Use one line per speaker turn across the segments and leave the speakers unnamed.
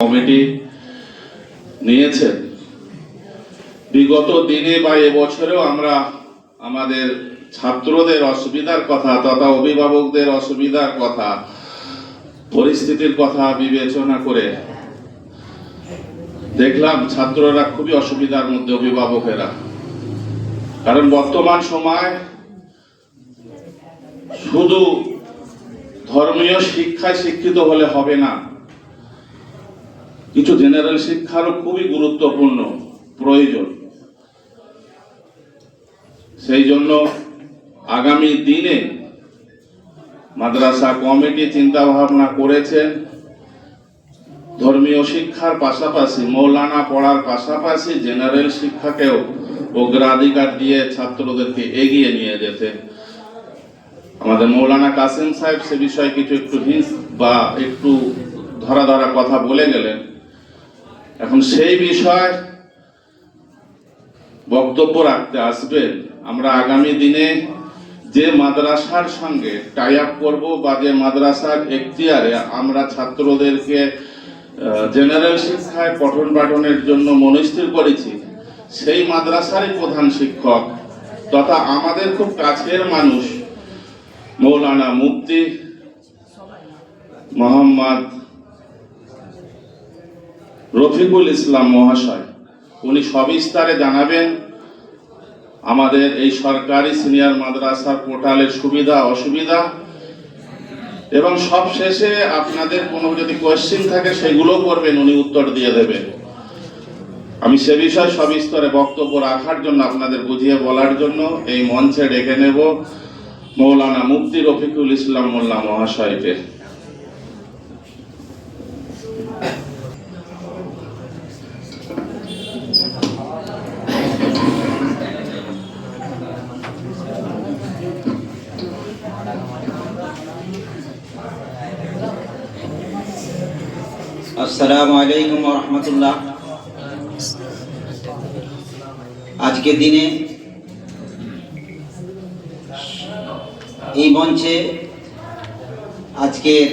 Committee নিয়েছেন। বিগত দিনে বা এবছরেও আমরা আমাদের ছাত্রদের অসুবিধার কথা তথা অভিভাবকদের অসুবিধার কথা, পরিস্থিতির কথা বিবেচনা করে দেখলাম ছাত্ররা খুবই অসুবিধার মধ্যে অভিভাবকেরা। কারণ বর্তমান সময় শুধু ধর্মীয় শিক্ষায় শিক্ষিত হলে হবে না কিছু জেনারেল শিক্ষারও খুবই গুরুত্বপূর্ণ প্রয়োজন। সেই জন্য আগামী দিনে মাদ্রাসা কমিটি চিন্তা ভাবনা করেছেন ধর্মীয় শিক্ষার পাশাপাশি, মৌলানা পড়ার পাশাপাশি জেনারেল শিক্ষাকেও অগ্রাধিকার দিয়ে ছাত্রদেরকে এগিয়ে নিয়ে যেতে। আমাদের মৌলানা কাসিম সাহেব সে বিষয়ে কিছু একটু হিন্স বা একটু ধরা ধরা কথা বলে গেলেন। এখন সেই বিষয় বক্তব্য রাখতে আসবেন। আমরা আগামী দিনে যে মাদ্রাসার সঙ্গে টাই আপ করব বা যে মাদ্রাসার এখতিয়ারে আমরা ছাত্রদেরকে জেনারেল শিক্ষায় পঠন পাঠনের জন্য মনস্থির করেছি, সেই মাদ্রাসারই প্রধান শিক্ষক তথা আমাদের খুব কাছের মানুষ মৌলানা মুফতি মোহাম্মদ রফিকুল ইসলাম মহাশয়, উনি সবিস্তারে জানাবেন। আমাদের এই সরকারি সিনিয়র মাদ্রাসার পোর্টালের সুবিধা, অসুবিধা। এবং সব শেষে আপনাদের কোনো যদি কোয়েশ্চেন থাকে, সেগুলো করবেন, উনি উত্তর দিয়ে দেবেন। আমি সে বিষয়ে সবিস্তরে বক্তব্য রাখার জন্য, আপনাদের বুঝিয়ে বলার জন্য এই মঞ্চে ডেকে নেব। মৌলানা মুফতি রফিকুল ইসলাম মোল্লা মহাশয়কে।
আসসালামু আলাইকুম রহমতুল্লাহ। আজকের দিনে এই মঞ্চে আজকের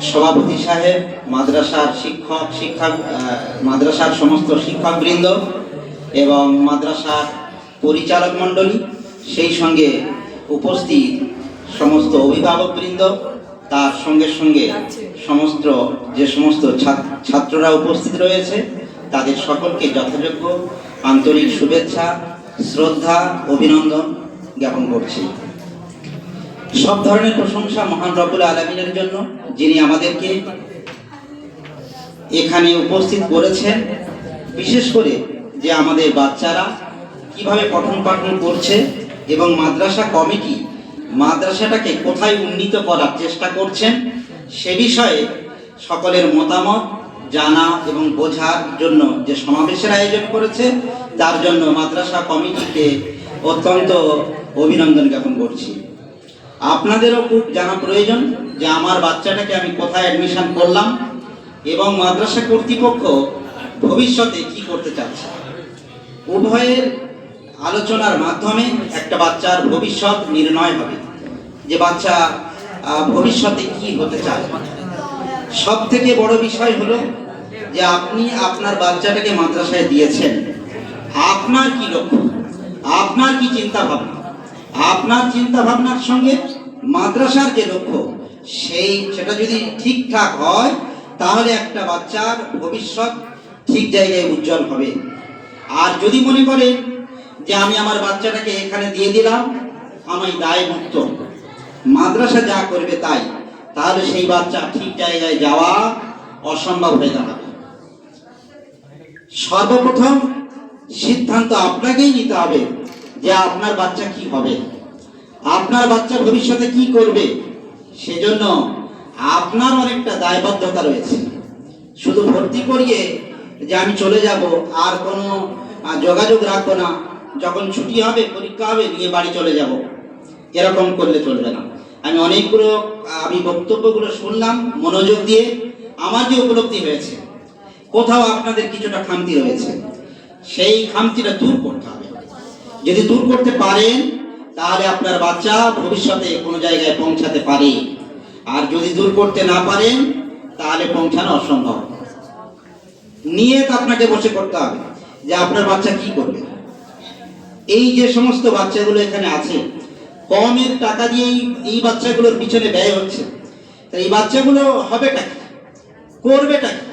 সভাপতি সাহেব মাদ্রাসার শিক্ষক আহ, মাদ্রাসার সমস্ত শিক্ষকবৃন্দ এবং মাদ্রাসার পরিচালক মণ্ডলী সেই সঙ্গে উপস্থিত সমস্ত অভিভাবকবৃন্দ তার সঙ্গে সঙ্গে সমস্ত যে সমস্ত ছাত্ররা উপস্থিত রয়েছে তাদের সকলকে যথাযোগ্য আন্তরিক শুভেচ্ছা শ্রদ্ধা অভিনন্দন জ্ঞাপন করছি। সব ধরনের প্রশংসা মহান রব্বুল আলমিনের জন্য যিনি আমাদেরকে এখানে উপস্থিত করেছেন। বিশেষ করে যে আমাদের বাচ্চারা কীভাবে পঠন পাঠন করছে এবং মাদ্রাসা কমিটি মাদ্রাসাটাকে কোথায় উন্নীত করার চেষ্টা করছেন সে বিষয়ে সকলের মতামত জানা এবং বোঝার জন্য যে সমাবেশের আয়োজন করেছে, তার জন্য মাদ্রাসা কমিটিকে অত্যন্ত অভিনন্দন জ্ঞাপন করছি। আপনাদেরও খুব জানা প্রয়োজন যে আমার বাচ্চাটাকে আমি কোথায় অ্যাডমিশন করলাম এবং মাদ্রাসা কর্তৃপক্ষ ভবিষ্যতে কি করতে চাচ্ছে। উভয়ের আলোচনার মাধ্যমে একটা বাচ্চার ভবিষ্যৎ নির্ণয় হবে। যে বাচ্চা ভবিষ্যতে কি হতে চায়। সব থেকে বড় বিষয় হলো যে আপনি আপনার বাচ্চাটাকে মাদ্রাসায় দিয়েছেন। আপনার কি লক্ষ্য? আপনার কি চিন্তা ভাবনা আপনার চিন্তা ভাবনার সঙ্গে মাদ্রাসার যে লক্ষ্য, সেই সেটা যদি ঠিকঠাক হয়, তাহলে একটা বাচ্চার ভবিষ্যৎ ঠিক জায়গায় উজ্জ্বল হবে। আর যদি মনে করেন যে আমি আমার বাচ্চাটাকে এখানে দিয়ে দিলাম, আমি দায় মুক্ত মাদ্রাসা যা করবে তাই। তাহলে সেই বাচ্চা ঠিক জায়গায় যাওয়া অসম্ভব হয়ে দাঁড়াবে। সর্বপ্রথম সিদ্ধান্ত আপনাকেই নিতে হবে যে আপনার বাচ্চা কি হবে। আপনার বাচ্চা ভবিষ্যতে কি করবে, সেজন্য আপনার অনেকটা দায়বদ্ধতা রয়েছে। শুধু ভর্তি করিয়ে যে আমি চলে যাব আর কোনো যোগাযোগ রাখব না, যখন ছুটি হবে, পরীক্ষা হবে, নিয়ে বাড়ি চলে যাব। এরকম করলে চলবে না। আমি অনেকগুলো, আমি বক্তব্যগুলো শুনলাম, মনোযোগ দিয়ে। আমার যে উপলব্ধি হয়েছে, কোথাও আপনাদের কিছুটা খামতি রয়েছে, সেই খামতিটা দূর করতে হবে। যদি দূর করতে পারেন, তাহলে আপনার বাচ্চা ভবিষ্যতে কোনো জায়গায় পৌঁছাতে পারে। আর যদি দূর করতে না পারেন, তাহলে পৌঁছানো অসম্ভব। নিয়ত আপনাকে বসে করতে হবে যে আপনার বাচ্চা কি করবে। এই যে সমস্ত বাচ্চাগুলো এখানে আছে কমের টাকা দিয়ে এই- বাচ্চাগুলোর পিছনে ব্যয় হচ্ছে। তা এই বাচ্চাগুলো হবেটা কি করবেটা কি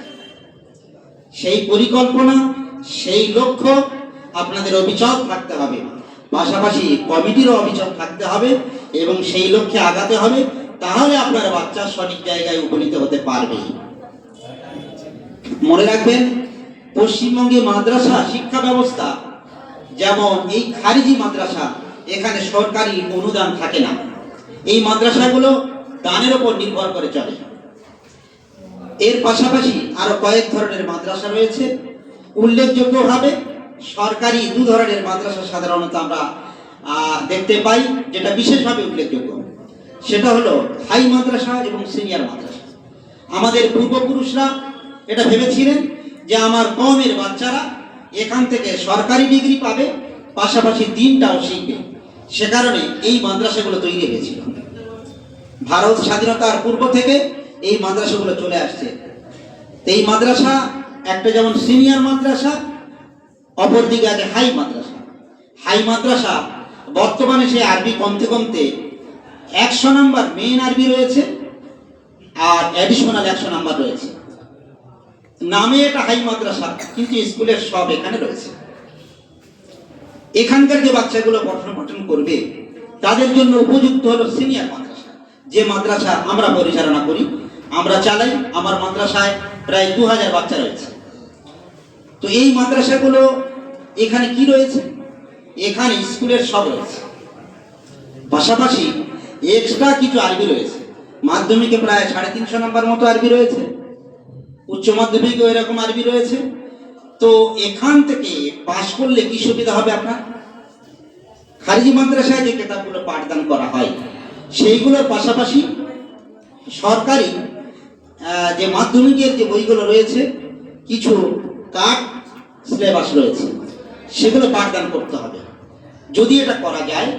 সেই পরিকল্পনা, সেই লক্ষ্য আপনাদের অবিচল থাকতে হবে। পাশাপাশি কমিটিরও অবিচল থাকতে হবে এবং সেই লক্ষ্যে আগাতে হবে, তাহলে আপনার বাচ্চা সঠিক জায়গায় উপনীত হতে পারবে। মনে রাখবেন, পশ্চিমবঙ্গে মাদ্রাসা শিক্ষা ব্যবস্থা যেমন এই খারিজি মাদ্রাসা এখানে সরকারি অনুদান থাকে না। এই মাদ্রাসাগুলো দানের উপর নির্ভর করে চলে। এর পাশাপাশি আরও কয়েক ধরনের মাদ্রাসা রয়েছে। উল্লেখযোগ্যভাবে সরকারি দু ধরনের মাদ্রাসা সাধারণত আমরা দেখতে পাই, যেটা বিশেষভাবে উল্লেখযোগ্য। সেটা হলো হাই মাদ্রাসা এবং সিনিয়র মাদ্রাসা। আমাদের পূর্বপুরুষরা এটা ভেবেছিলেন যে আমার কমের বাচ্চারা এখান থেকে সরকারি ডিগ্রি পাবে, পাশাপাশি দিনটাও শিখবে। সে কারণে এই মাদ্রাসাগুলো তৈরি হয়েছিল। ভারত স্বাধীনতার পূর্ব থেকে এই মাদ্রাসাগুলো চলে আসছে। এই মাদ্রাসা একটা যেমন সিনিয়র মাদ্রাসা, অপরদিকে আছে হাই মাদ্রাসা। হাই মাদ্রাসা বর্তমানে সে আরবি কমতে কমতে একশো নাম্বার মেইন আরবি রয়েছে আর অ্যাডিশনাল একশো নাম্বার রয়েছে। নামে এটা হাই মাদ্রাসা, কিন্তু স্কুলের সব এখানে রয়েছে। এখানকার যে বাচ্চাগুলো পঠন পঠন করবে, তাদের জন্য উপযুক্ত হলো সিনিয়র মাদ্রাসা। যে মাদ্রাসা আমরা পরিচালনা করি, আমরা চালাই, আমার মাদ্রাসায় প্রায় দু হাজার বাচ্চা রয়েছে। তো এই মাদ্রাসাগুলো এখানে কি রয়েছে? এখানে স্কুলের সব রয়েছে। পাশাপাশি এক্সট্রা কিছু আরবি রয়েছে। মাধ্যমিকে প্রায় সাড়ে তিনশো নম্বর মতো আরবি রয়েছে। উচ্চ মাধ্যমিকেও এরকম আরবি রয়েছে। তো এখান থেকে পাশ করলে কি সুবিধা হবে আপনার? খারিজি মাদ্রাসায় যে কিতাবগুলো পাঠদান করা হয়, সেইগুলোর পাশাপাশি সরকারি যে মাধ্যমিকের যে বইগুলো রয়েছে, কিছু কাট সিলেবাস রয়েছে, সেগুলো পাঠদান করতে হবে। যদি এটা করা যায়,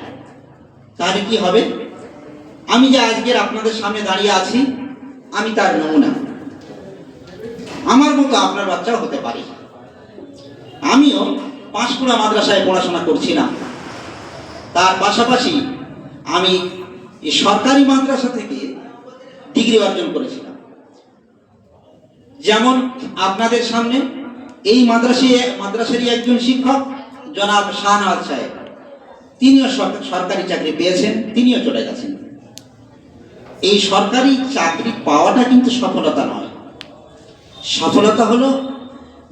তাহলে কি হবে? আমি যে আজকের আপনাদের সামনে দাঁড়িয়ে আছি, আমি তার নমুনা। আমার মতো আপনার বাচ্চাও হতে পারে। আমিও পাঁশকুড়া মাদ্রাসায় পড়াশোনা করছি না। তার পাশাপাশি আমি সরকারি মাদ্রাসা থেকে ডিগ্রি অর্জন করেছিলাম। যেমন আপনাদের সামনে এই মাদ্রাসে, মাদ্রাসারই একজন শিক্ষক, জনাব শাহনওয়াজ সাহেব। তিনিও সরকারি চাকরি পেয়েছেন, তিনিও চলে গেছেন। এই সরকারি চাকরি পাওয়াটা কিন্তু সফলতা নয়। সফলতা হলো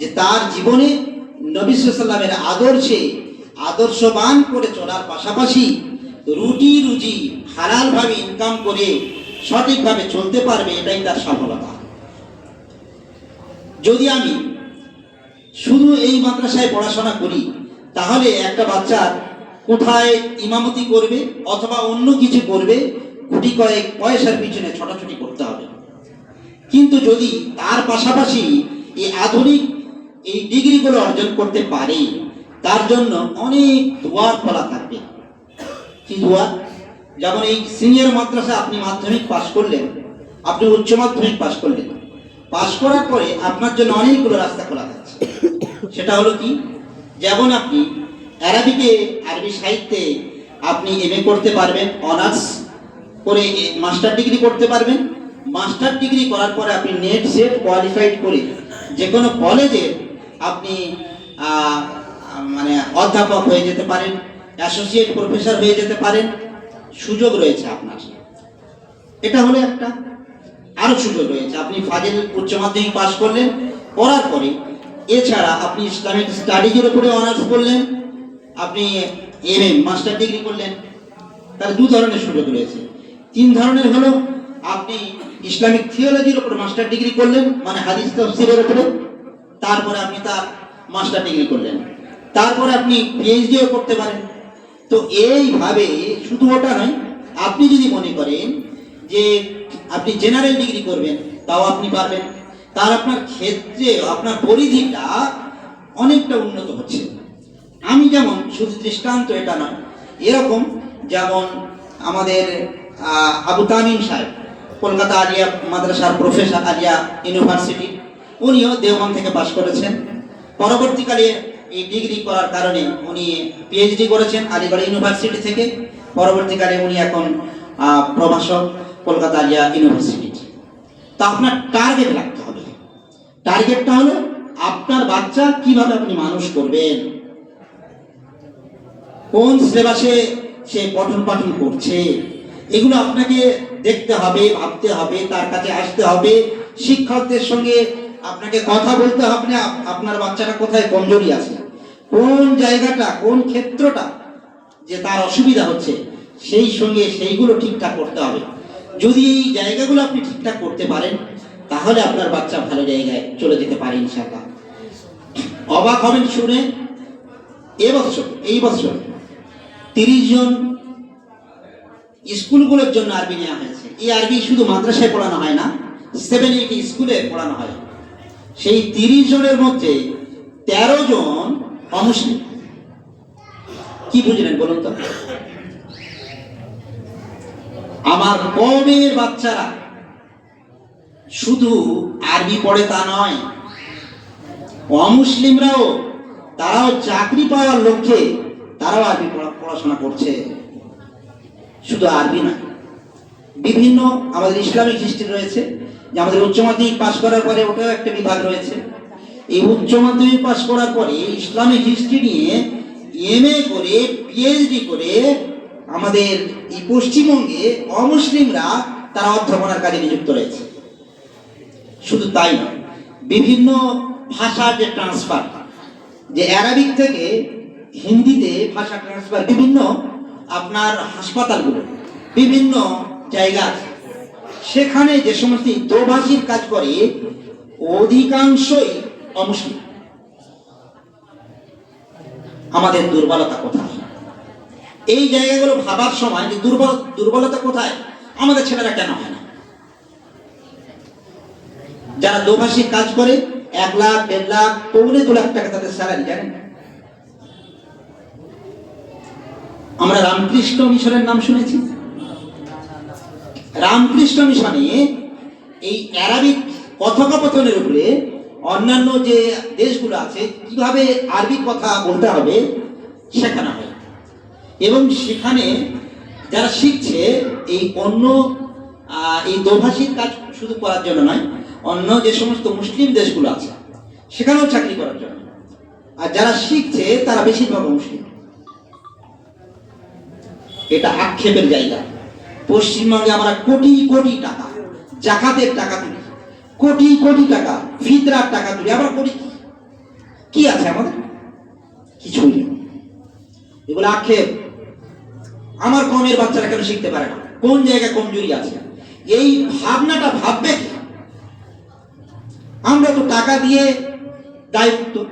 যে তার জীবনে নবী সাল্লামের আদর্শে আদর্শবান করে চলার পাশাপাশি রুটি রুজি হালালভাবে ইনকাম করে সঠিকভাবে চলতে পারবে, এটাই তার সফলতা। যদি আমি শুধু এই মাদ্রাসায় পড়াশোনা করি, তাহলে একটা বাচ্চার কোথায় ইমামতি করবে অথবা অন্য কিছু করবে গুটি কয়েক পয়সার পিছনে ছোটাছুটি করতে হবে। কিন্তু যদি তার পাশাপাশি এই আধুনিক এই ডিগ্রিগুলো অর্জন করতে পারে, তার জন্য অনেক দুয়ার খোলা থাকবে। কি দুয়ার যেমন এই সিনিয়র মাদ্রাসা আপনি মাধ্যমিক পাশ করলেন, আপনি উচ্চ মাধ্যমিক পাশ করলেন। পাশ করার পরে আপনার জন্য অনেকগুলো রাস্তা খোলা থাকছে। সেটা হলো কি? যেমন আপনি অ্যারাবিকে আরবি সাহিত্যে আপনি এমএ করতে পারবেন, অনার্স করে মাস্টার ডিগ্রি করতে পারবেন। মাস্টার ডিগ্রি করার পরে আপনি নেট সেট কোয়ালিফাইড করে যে কোনো কলেজে আপনি মানে অধ্যাপক হয়ে যেতে পারেন অ্যাসোসিয়েট প্রফেসর হয়ে যেতে পারেন, সুযোগ রয়েছে আপনার। এটা হলো একটা, আরও সুযোগ রয়েছে। আপনি ফাজিল উচ্চ মাধ্যমিক পাশ করলেন, পড়ার পরে, এছাড়া আপনি ইসলামিক স্টাডিজের উপরে অনার্স করলেন, আপনি এম এম মাস্টার ডিগ্রি করলেন তার দু ধরনের সুযোগ রয়েছে। তিন ধরনের হলো, আপনি ইসলামিক থিওলজির উপর মাস্টার ডিগ্রি করলেন মানে হাদিস তফসিরের উপরে তারপরে আপনি তার মাস্টার ডিগ্রি করলেন। তারপরে আপনি পিএইচডিও করতে পারেন। তো এইভাবে শুধু ওটা নয়, আপনি যদি মনে করেন যে আপনি জেনারেল ডিগ্রি করবেন, তাও আপনি পারবেন। তার আপনার ক্ষেত্রে, আপনার পরিধিটা অনেকটা উন্নত হচ্ছে। আমি যেমন, শুধু দৃষ্টান্ত এটা নয়, এরকম যেমন আমাদের আবু তামিম সাহেব, কলকাতা আলিয়া মাদ্রাসার প্রফেসর আলিয়া ইউনিভার্সিটি উনিও দেওবন্দ থেকে পাশ করেছেন। পরবর্তীকালে এই ডিগ্রি করার কারণে উনি পিএইচডি করেছেন আলিগড় ইউনিভার্সিটি থেকে। পরবর্তীকালে উনি এখন প্রভাষক কলকাতা আলিয়া ইউনিভার্সিটি। তা আপনার টার্গেট রাখতে হবে। টার্গেটটা হলো আপনার বাচ্চা কীভাবে আপনি মানুষ করবেন। কোন সিলেবাসে সে পঠন পাঠন করছে। এগুলো আপনাকে দেখতে হবে, ভাবতে হবে, তার কাছে আসতে হবে। শিক্ষকদের সঙ্গে আপনাকে কথা বলতে হবে আপনার বাচ্চাটা কোথায় কমজোরি আছে? কোন জায়গাটা, কোন ক্ষেত্রটা যে তার অসুবিধা হচ্ছে, সেই সঙ্গে সেইগুলো ঠিকঠাক করতে হবে। যদি এই জায়গাগুলো আপনি ঠিকঠাক করতে পারেন, তাহলে আপনার বাচ্চা ভালো জায়গায় চলে যেতে পারে, ইনশাআল্লাহ। অবাক হবেন শুনে এবছর এই বছর তিরিশ জন স্কুলগুলোর জন্য আরবি নেওয়া হয়েছে। এই আরবি শুধু মাদ্রাসায় পড়ানো হয় না, সেভেন, এইট স্কুলে পড়ানো হয়। সেই তিরিশ জনের মধ্যে তেরো জন অমুসলিম। কি বুঝলেন বলুন তো? আমার কমের বাচ্চারা শুধু আরবি পড়ে তা নয়, অমুসলিমরাও তারাও চাকরি পাওয়ার লক্ষ্যে তারাও আরবি পড়া- পড়াশোনা করছে। শুধু আরবি না, বিভিন্ন আমাদের ইসলামিক হিস্ট্রি রয়েছে। যে আমাদের উচ্চ মাধ্যমিক পাশ করার পরে ওটাও একটা বিভাগ রয়েছে এই উচ্চ মাধ্যমিক পাশ করার পরে ইসলামিক হিস্ট্রি নিয়ে এমএ করে পিএইচডি করে আমাদের এই পশ্চিমবঙ্গে অমুসলিমরা তারা অধ্যাপনার কাজে নিযুক্ত রয়েছে শুধু তাই নয় বিভিন্ন ভাষার যে ট্রান্সফার যে অ্যারাবিক থেকে হিন্দিতে ভাষা ট্রান্সফার বিভিন্ন আপনার হাসপাতালগুলো, বিভিন্ন জায়গা আছে। সেখানে যে সমস্ত দোভাষীর কাজ করে, অধিকাংশই অমুসলিম। আমাদের দুর্বলতা কোথায়? এই জায়গাগুলো ভাবার সময় যে দুর্বল, দুর্বলতা কোথায়? আমাদের ছেলেরা কেন হয় না? যারা দোভাষী কাজ করে, এক লাখ, দেড় লাখ, পৌনে দু লাখ টাকা তাদের স্যালারি জানেন? আমরা রামকৃষ্ণ মিশনের নাম শুনেছি। রামকৃষ্ণ মিশনে এই অ্যারাবিক কথোপকথনের উপরে অন্যান্য যে দেশগুলো আছে, কীভাবে আরবি কথা বলতে হবে শেখানো হয়। এবং সেখানে যারা শিখছে, এই অন্য এই দোভাষীর কাজ শুধু করার জন্য নয়, অন্য যে সমস্ত মুসলিম দেশগুলো আছে, সেখানেও চাকরি করার জন্য। আর যারা শিখছে, তারা বেশিরভাগ মুসলিম এটা আক্ষেপের জায়গা। পশ্চিমবঙ্গে আমরা কোটি কোটি টাকা, জাকাতের টাকা তুলি। কোটি কোটি টাকা, ফিতরার টাকা তুলি। আমরা করি কি? কি আছে আমাদের? কিছুই নেই। এগুলো আক্ষেপ। আমার কমের বাচ্চারা কেন শিখতে পারে না? কোন জায়গায় কমজোরি আছে? এই ভাবনাটা ভাববে কি? আমরা তো টাকা দিয়ে দায়িত্ব।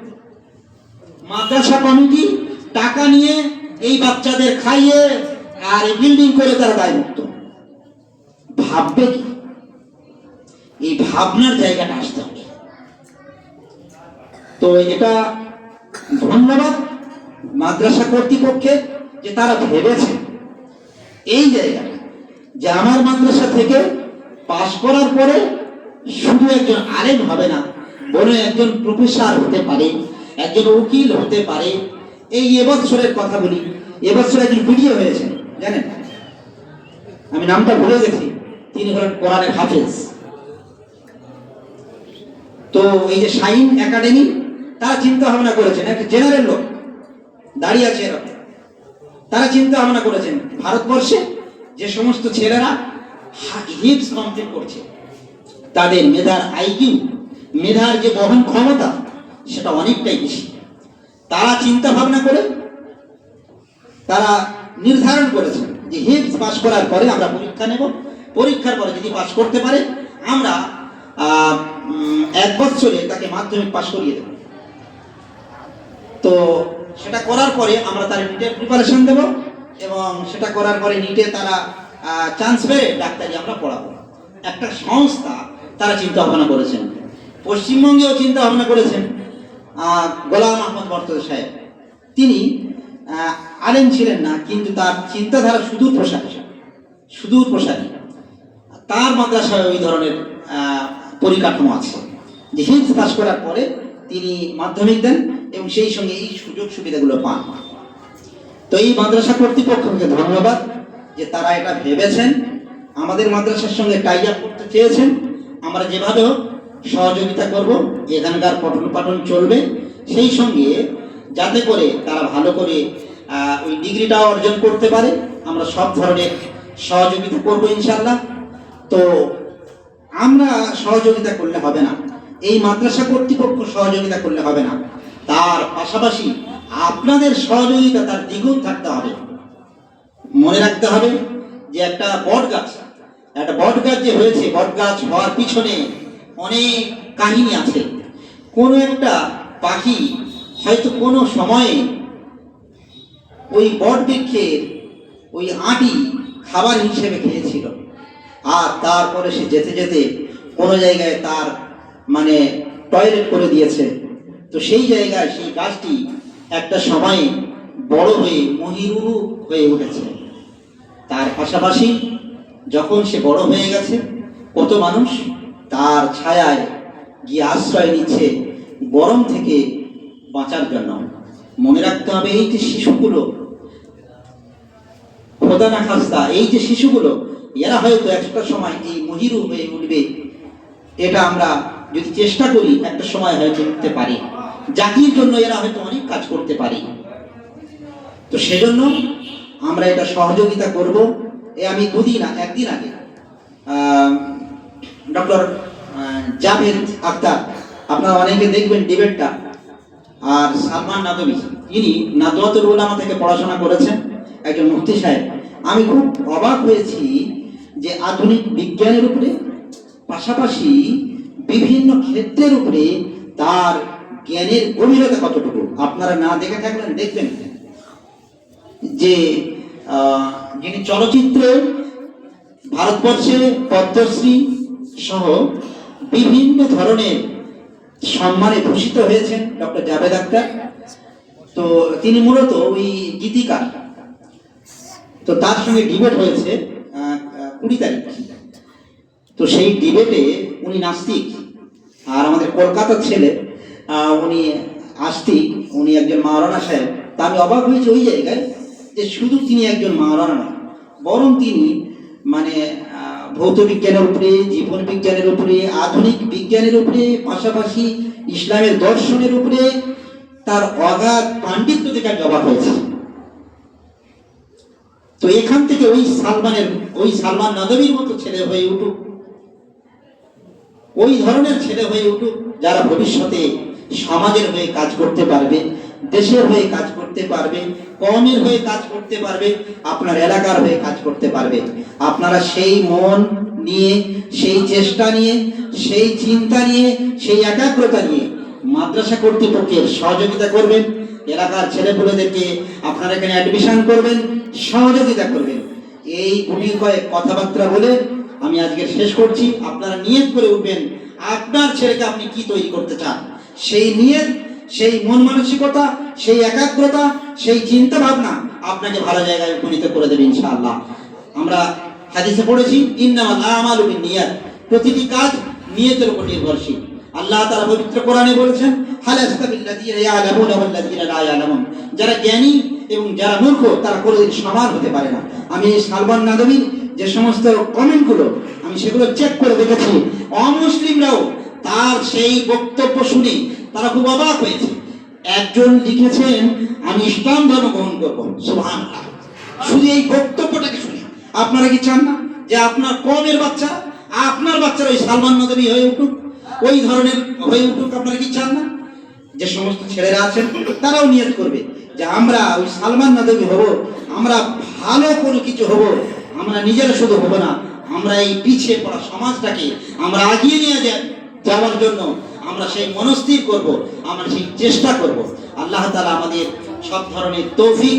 মাদ্রাসা কমিটি টাকা নিয়ে এই বাচ্চাদের খাইয়ে আর বিল্ডিং করে তারা দায়মুক্ত। ভাববে কি? এই ভাবনার জায়গাটা আসতে হবে। তো এটা ধন্যবাদ মাদ্রাসা কর্তৃপক্ষের যে তারা ভেবেছে। এই জায়গাটা, যে আমার মাদ্রাসা থেকে পাশ করার পরে শুধু একজন আলেম হবে না বলে একজন প্রফেসর হতে পারে, একজন উকিল হতে পারে। এই এবছরের কথা বলি, এবছর একজন ভিডিও হয়েছে। জানেন? আমি নামটা ভুলে গেছি। তিনি হলেন কোরআনের হাফেজ। তো এই যে শাইন একাডেমি, তারা চিন্তা ভাবনা করেছেন, একটা জেনারেল লোক দাঁড়িয়ে আছে এরকম। তারা চিন্তা ভাবনা করেছেন, ভারতবর্ষে যে সমস্ত ছেলেরা হিপস কমপ্লিট করছে, তাদের মেধার আইকিউ, মেধার যে বহন ক্ষমতা, সেটা অনেকটাই বেশি। তারা চিন্তা ভাবনা করে, তারা নির্ধারণ করেছে যে হিপস পাস করার পরে আমরা পরীক্ষা নেব। পরীক্ষার পরে যদি পাস করতে পারে, আমরা এক বছরে তাকে মাধ্যমিক পাস করিয়ে দেব। তো সেটা করার পরে আমরা তার নিটের প্রিপারেশন দেব এবং সেটা করার পরে নিটে তারা চান্স পেয়ে ডাক্তারি আমরা পড়াবো। একটা সংস্থা তারা চিন্তা ভাবনা করেছেন। পশ্চিমবঙ্গেও চিন্তা ভাবনা করেছেন গোলাম আহমদ বর্তদ সাহেব। তিনি আলেম ছিলেন না, কিন্তু তার চিন্তাধারা সুদূর প্রসারী। সুদূর প্রসারী। তার মাদ্রাসায় ওই ধরনের পরিকাঠামো আছে। যে হিলস পাস করার পরে তিনি মাধ্যমিক দেন এবং সেই সঙ্গে এই সুযোগ সুবিধাগুলো পান। তো এই মাদ্রাসা কর্তৃপক্ষকে ধন্যবাদ যে তারা এটা ভেবেছেন, আমাদের মাদ্রাসার সঙ্গে টাই আপ করতে চেয়েছেন। আমরা যেভাবে সহযোগিতা করব, এখানকার পঠন পাঠন চলবে। সেই সঙ্গে যাতে করে তারা ভালো করে ওই ডিগ্রিটাও অর্জন করতে পারে। আমরা সব ধরনের সহযোগিতা করব ইনশাল্লাহ তো আমরা সহযোগিতা করলে হবে না। এই মাদ্রাসা কর্তৃপক্ষ সহযোগিতা করলে হবে না। তার পাশাপাশি আপনাদের সহযোগিতা তার দ্বিগুণ থাকতে হবে। মনে রাখতে হবে যে একটা বট গাছ, একটা বট গাছ যে হয়েছে, বট গাছ হওয়ার পিছনে অনেক কাহিনী আছে। কোনো একটা পাখি হয়তো কোনো সময়ে ওই বট বৃক্ষের ওই আটি খাবার হিসেবে খেয়েছিল। আর তারপরে সে যেতে যেতে কোনো জায়গায় তার মানে টয়লেট করে দিয়েছে। তো সেই জায়গায় সেই গাছটি একটা সময়ে বড় হয়ে মহিরুরু হয়ে উঠেছে। তার পাশাপাশি যখন সে বড় হয়ে গেছে, কত মানুষ তার ছায়ায় গিয়ে আশ্রয় নিচ্ছে গরম থেকে বাঁচার জন্য। মনে রাখতে হবে, এই যে শিশুগুলো খোদা না খাস্তা এই যে শিশুগুলো, এরা হয়তো একটা সময় এই মহিরু হয়ে উঠবে। এটা আমরা যদি চেষ্টা করি, একটা সময় হয়তো উঠতে পারি। জাতির জন্য এরা হয়তো অনেক কাজ করতে পারি। তো সেজন্য আমরা এটা সহযোগিতা করব। এ আমি দুদিন, একদিন আগে ডক্টর জাভেদ আক্তার, আপনারা অনেকে দেখবেন ডিবেটটা। আর সালমান নাদবি ইনি নাদওয়াতুল উলামা থেকে পড়াশোনা করেছেন, একজন মুফতি সাহেব। আমি খুব অবাক হয়েছি যে আধুনিক বিজ্ঞানের উপরে, পাশাপাশি বিভিন্ন ক্ষেত্রের উপরে তার জ্ঞানের গভীরতা কতটুকু? আপনারা না দেখে থাকলেন দেখবেন যে যিনি চলচ্চিত্রে, ভারতবর্ষে পদ্মশ্রী সহ বিভিন্ন ধরনের সম্মানে ভূষিত হয়েছেন ডক্টর জাভেদ আক্তার। তো তিনি মূলত ওই গীতিকার তো তার সঙ্গে ডিবেট হয়েছে কুড়ি তারিখ। তো সেই ডিবেটে উনি নাস্তিক। আর আমাদের কলকাতার ছেলে উনি আস্তিক, উনি একজন মাওলানা সাহেব। তা আমি অবাক হয়েছি ওই জায়গায় যে শুধু তিনি একজন মাওলানা নয়, বরং তিনি মানে ভৌত বিজ্ঞানের উপরে জীবন বিজ্ঞানের উপরে, আধুনিক বিজ্ঞানের উপরে, পাশাপাশি ইসলামের দর্শনের উপরে তার অগাধ পাণ্ডিত্য থেকে অবাক হয়েছি। তো এখান থেকে ওই সালমানের, ওই সালমান নদবীর মতো ছেলে হয়ে উঠুক, ওই ধরনের ছেলে হয়ে উঠুক যারা ভবিষ্যতে সমাজের হয়ে কাজ করতে পারবে, দেশের হয়ে কাজ করতে পারবে কমের হয়ে কাজ করতে পারবে, আপনার এলাকার হয়ে কাজ করতে পারবে। আপনারা সেই মন নিয়ে, সেই চেষ্টা নিয়ে, সেই চিন্তা নিয়ে, সেই একাগ্রতা নিয়ে মাদ্রাসা কর্তৃপক্ষের সহযোগিতা করবেন, এলাকার ছেলেপুলেদেরকে আপনারা এখানে অ্যাডমিশন করবেন, সহযোগিতা করবেন। এই গুটি কয়েক কথাবার্তা বলে আমি আজকে শেষ করছি। আপনারা নিয়ত করে উঠবেন, আপনার ছেলেকে আপনি কি তৈরি করতে চান? সেই নিয়ত সেই মন মানসিকতা, সেই একাগ্রতা, সেই চিন্তা ভাবনা আপনাকে ভালো জায়গায় উপনীত করে দেবে ইনশাআল্লাহ। আমরা হাদিসে পড়েছি প্রতিটি কাজ নিয়তের উপর নির্ভরশীল। আল্লাহ তারা পবিত্র কোরআনে বলেছেন যারা জ্ঞানী এবং যারা মূর্খ, তারা কোনোদিন সমান হতে পারে না। আমি সালমান নাদবীর যে সমস্ত কমেন্টগুলো, আমি সেগুলো চেক করে দেখেছি। অমুসলিমরাও তার সেই বক্তব্য শুনে তারা খুব অবাক হয়েছে। একজন লিখেছেন, আমি ইসলাম ধর্ম গ্রহণ করব। সুবহানাল্লাহ। শুধু এই বক্তব্যটাকে শুনি। আপনারা কি চান না যে আপনার কমের বাচ্চা, আপনার বাচ্চারা ওই সালমান নদী হয়ে উঠুক? ওই ধরনের হয়ে উঠুক, আপনারা কি চান না? যে সমস্ত ছেলেরা আছেন, তারাও নিয়ত করবে যে আমরা ওই সালমান নদী হব, আমরা ভালো কোনো কিছু হব, আমরা নিজেরা শুধু হব না, আমরা এই পিছিয়ে পড়া সমাজটাকে আমরা আগিয়ে নিয়ে যাওয়ার জন্য আমরা সেই মনস্থির করব, আমরা সেই চেষ্টা করব। আল্লাহ তালা আমাদের সব ধরনের তৌফিক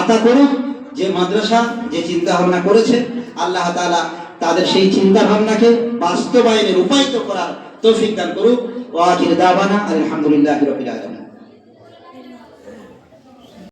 আতা করুক। যে মাদ্রাসা, যে চিন্তা ভাবনা করেছে, আল্লাহ তালা তাদের সেই চিন্তা ভাবনাকে বাস্তবায়নে রূপায়িত করার তৌফিক দান করুক। ও আখির দাবানা আলহামদুলিল্লাহ রাব্বিল আলামিন।